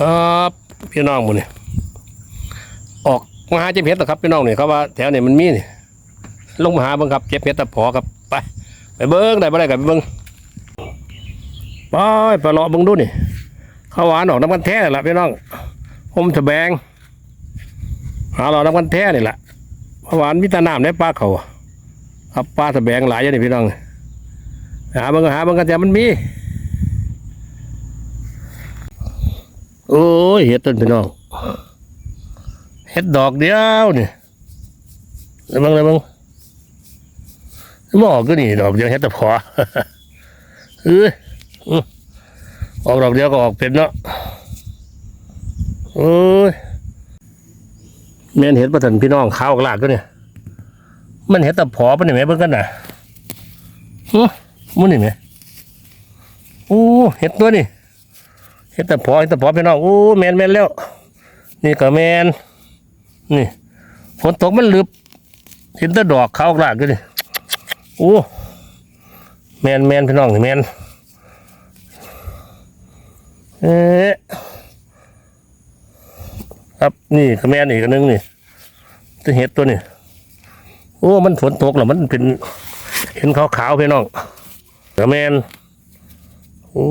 ครับพี่น้องมูนี่ออกมาหาเจ็บเห็ดเหรอครับพี่น้องเนี่ยเขาว่าแถวเนี้มันมีนี่ลงมาหาเบิ่งครับเจ็บเห็ดตะพอครับไปไปเบิ่งได้บ่ได้กับเบิ่งไปไปเลาะเบิ่งดูนี่ข้าวหวานออกน้ำกันแท้นี่ล่ะพี่น้องผมจะแบงหาเราน้ำกันแท้นี่แหละข้าวหวานมีแตาน้ำในปลาเขาครับปลาตะแบงหลายอย่างนี่พี่น้องหาเบิ่งหาเบิ่งกันแต่มันมี โอ้ยเห็ดต้นพี่น้องเห็ดดอกเดียวนี่แล้วมึงแล้วมึงหมอกก็นี่ดอกเดียวเห็ดแต่พอเอ้ยอออกดอกเดียวก็ออกเป็นเนาะโอ้ยแม่นเห็ดประทันพี่น้องข้าวกลากก็เนี่ยมันเห็ดแต่พอปะเนี่ยแม่เบิ่งกันน่ะฮึมันนี่แม่โอ้เห็ดตัวนี่ เฮ็ดแต่พอเฮ็ดแต่พอพี่น้องโอ้แมนแมนแล้ว นี่ก็แมนนี่ฝนตกมันลึบเห็นแต่ดอกเขากลากอยู่นี่โอ้แมนแมนพี่น้องแมนเอ๊ะครับนี่ก็แมนอีกนหนึงนี่ตัวเห็ดตัวนี้โอ้มันฝนตกแล้วมันเป็นเห็นขาวๆพี่น้องก็แมนโอ้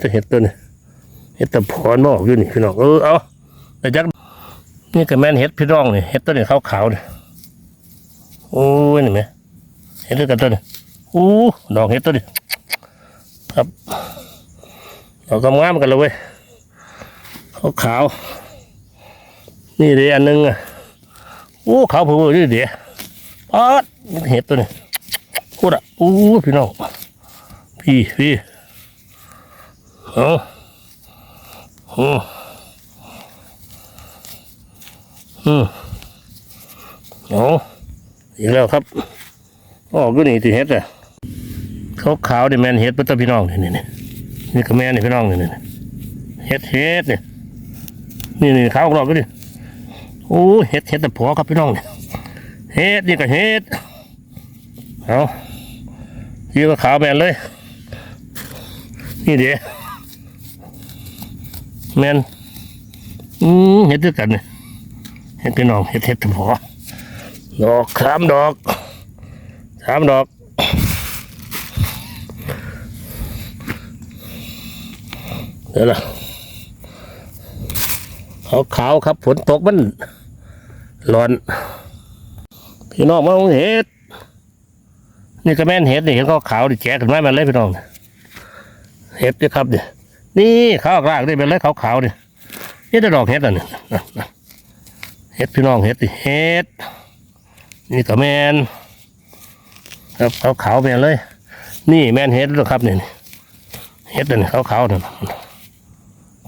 ตัวเห็ดตัวนี้ เห็ดตะพอนมอกอยู่นี่พี่น้องเออเอาแต่จักนี่ก็แม่นเห็ดพี่น้องนี่เห็ดตัวนี้ขาวๆนี่โอ้ยนี่ไหมเห็ดด้วยกันตัวนี้โอ้ดอกเห็ดตัวนี้ครับดอกกำงามกันเลยเว้ยขาวๆนี่เดียอันหนึงอะโอ้ขาวเผื่อๆนี่เดียวป๊อดนี่เห็ดตัวนี้พูดอะโอ้พี่น้องพี่พี่เอา อืมอืมโอ้อีกแล้วครับออกก็นี่ติเฮ็ดอะขาวขาวๆนี่แมนเฮ็ดเพื่อพี่น้องนี่นี่นี่นี่ก็แมนนี่พี่น้องนี่นี่นี่เฮ็ดเฮ็ดเนี่ยนี่นี่ขาวของเราก็ดิโอ้เฮ็ดเฮ็ดแต่ผัวครับพี่น้องเนี่ยเฮ็ดนี่ก็เฮ็ดเอายี่ก็ขาวแมนเลยนี่เดี๋ยว แมนอืมเห็ดด้วยกันเนี่ยเห็ดพี่น้องเห็ดเห็ดพอดอกสามดอกสามดอกเดี๋ยวละขาวขาวครับฝนตกมันร้อน พี่น้องมองเห็ดนี่ก็แม่นเห็ดนี่เห็นขาวขาวดิแจกกันไว้มาเลยพี่น้องเห็ดด้วยครับเนี่ย นี่ข้าวกลากได้เป็นไรขาวๆนี่นี่แต่ดอกเห็ดอะเนี่นะนะเห็ดพี่น้องเห็ดดิเห็ดนี่ก็แมนครับขาวขาวๆแมนเลย นี่แมนเห็ดด้วยครับเนี่ยเห็ดอันนี่ขาวขาวๆนี่ย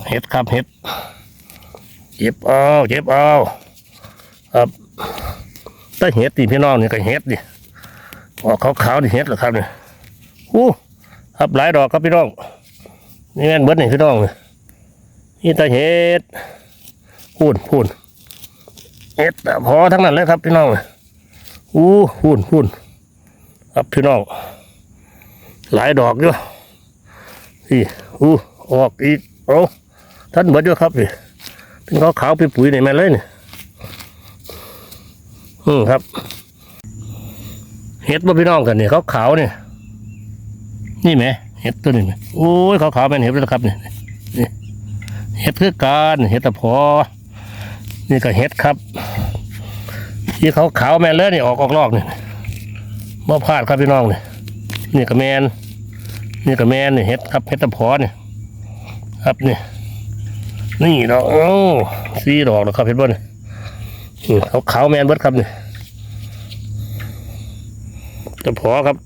เห็ดครับเห็ดเจ็บเอาเจ็บเอาครับถ้าเห็ดดิพี่น้องเนี่ยก็เห็ดดิออกขาวขาวๆนี่เห็ดหรอครับเนี่ยอู้ครับหลายดอกครับพี่น้อง นี่แม่นเบิดนี่พี่น้องนี่ตาเห็ดพูนพูนเห็ดแต่พอทั้งนั้นเลยครับพี่น้องอู้พูนพูนครับพี่น้องหลายดอกอยู่นี่อู้ออกอีกโอ้ท่านเบิดอยู่ครับนี่เป็นขาวขาวๆปุ๋ยปุ๋ยนี่แม่เลยนี่อืมครับเห็ดบ่พี่น้องกันนี่ขาวขาวๆนี่นี่ไหม เห็ดตัวนี้โอ้ยขาวๆเป็นเห็ดแล้วครับนี่นี่เห็ดคือการเห็ดตะพอ นี่ก็เห็ดครับ ที่เขาขาวๆแมนเลยนี่ออกออกลอกนี่บ่พลาดครับพี่น้องนี่นี่ก็แมนนี่ก็แมนนี่เห็ดครับเห็ดตะพอเนี่ยครับนี่นี่ดอกโอ้สีดอกแล้วครับเห็ดบ่นี่นี่เขาขาวๆแมนเบิดครับเนี่ยตะพอครับ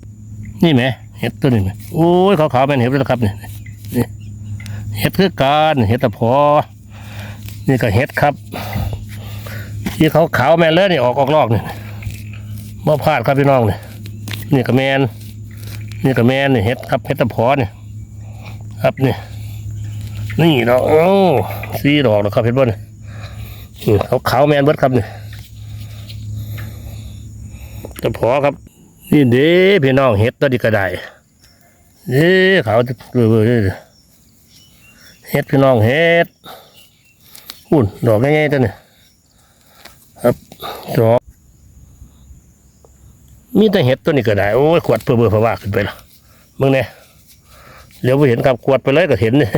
นี่ไหม เห็ดตัวนี้ไหมโอ้ยขาวๆเป็นเห็ดแล้วครับเนี่นี่เห็ดคือการเห็ดตะพอ นี่ก็เห็ดครับ ที่เขาขาวแมนเลยนี่ออกออกลอกเนี่ยมาพลาดครับพี่น้องเนี่ยนี่ก็แมนนี่ก็แมนเนี่ยเห็ดครับเห็ดตะพอเนี่ยครับเนี่ยนี่ดอกโอ้สีดอกแล้วครับเห็ดบ่นี่นี่เขาขาวแมนเบิดครับเนี่ยตะพอครับ นี่เด้พี่น้องเห็ดตัวดีกระไดเด้เขาเบื่อเบื่อเฮ็ดพี่น้องเฮ็ดหุ่นดอกง่ายๆตัวเนี่ยครับดอกมีแต่เห็ดตัวนี้ก็ได้โอ้ยขวดเพื่อเบื่อเพราะว่าขึ้นไปและมึงเนี่ยเดี๋ยวไปเห็นครับขวดไปเลยก็เห็นเนี่ย